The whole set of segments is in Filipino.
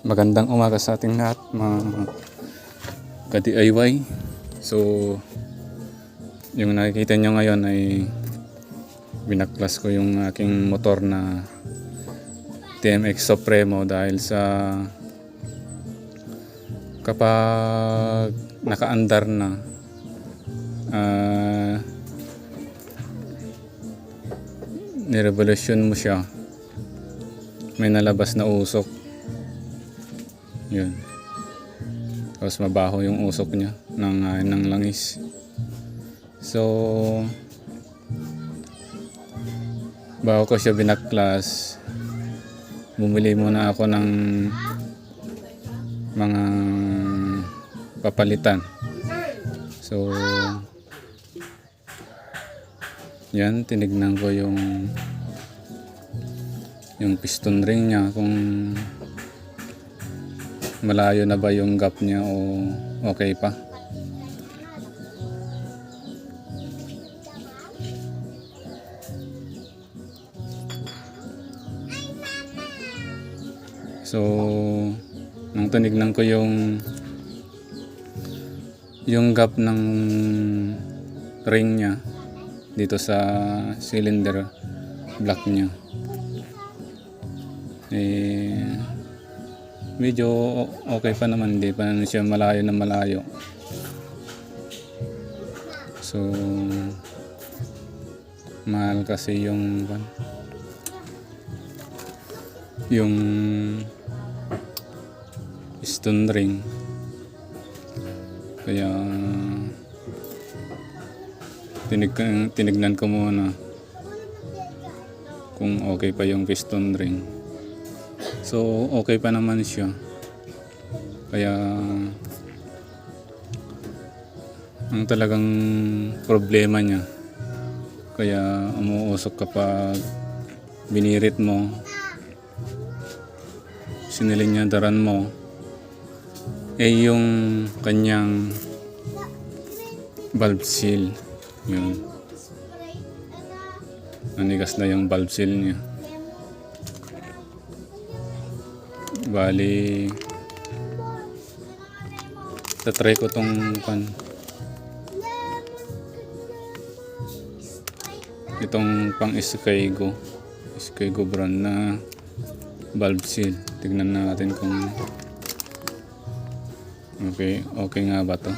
Magandang umaga sa ating lahat mga ka-DIY. So, yung nakikita nyo ngayon ay binaklas ko yung aking motor na TMX Supremo dahil sa kapag nakaandar na ah nirevolusyon mo siya may nalabas na usok yun. Tapos mabaho yung usok niya ng, ah, ng langis. So bago ko siya binaklas bumili muna ako ng mga papalitan. So yan tinignan ko yung yung piston ring niya kung malayo na ba yung gap niya o okay pa? So nung tinignan ko yung yung gap ng ring niya dito sa cylinder block niya. Eh medyo okay pa naman hindi pa naman siya malayo na malayo. So mahal kasi yung yung stone ring. Kaya tinig, tinignan ko muna kung okay pa yung piston ring so okay pa naman siya. Kaya ang talagang problema niya kaya umuusok kapag binirit mo sinilinyandaran mo eh yung kanyang valve seal yun. Nanigas na yung valve seal niya bali tatry ko tong kan itong pang Skygo Skygo brand na valve seal. Tignan natin kung okay okay nga ba to.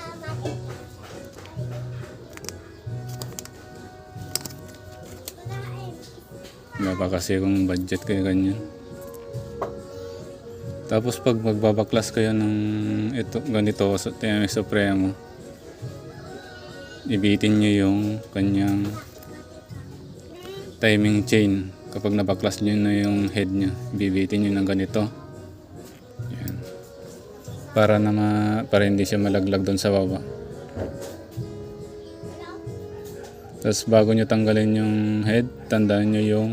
Wala pa budget kayo ganyan tapos pag magbabaklas kayo ng ito, ganito sa TMX Supremo ibitin nyo yung kanyang timing chain. Kapag nabaklas nyo na yung head nya bibitin nyo ng ganito. Yan. Para na ma, para hindi siya malaglag doon sa baba. Tapos bago nyo tanggalin yung head tandaan nyo yung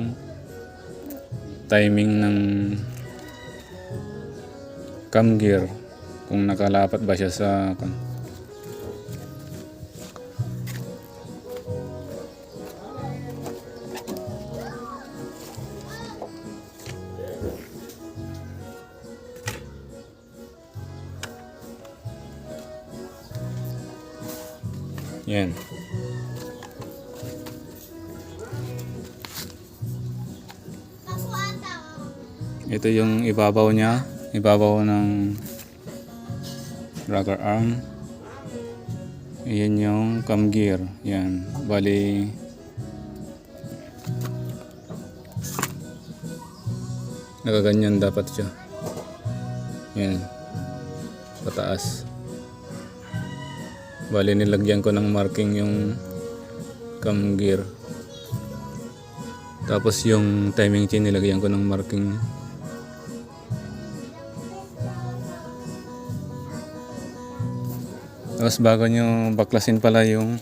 timing ng cam gear kung nakalapat ba siya sa kan- Yan. Ito yung ibabaw niya. Ibabaw ng rocker arm. Ayan yung cam gear. Yan. Bali, nakaganyan dapat siya. Yan. Pataas. Bali, nilagyan ko ng marking yung cam gear. Tapos yung timing chain nilagyan ko ng marking Tapos bago nyo baklasin pala yung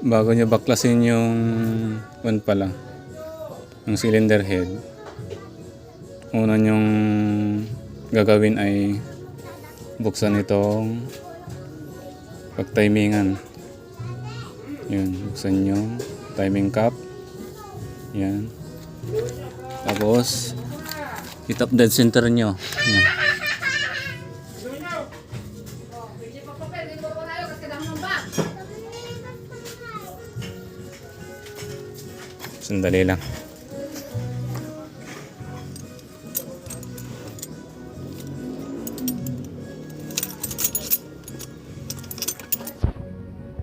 bago nyo baklasin yung one pala yung cylinder head una nyong gagawin ay buksan itong pagtimingan Yun, buksan nyo. Timing cap. Yan. Tapos, itap dead center nyo. Sandali lang.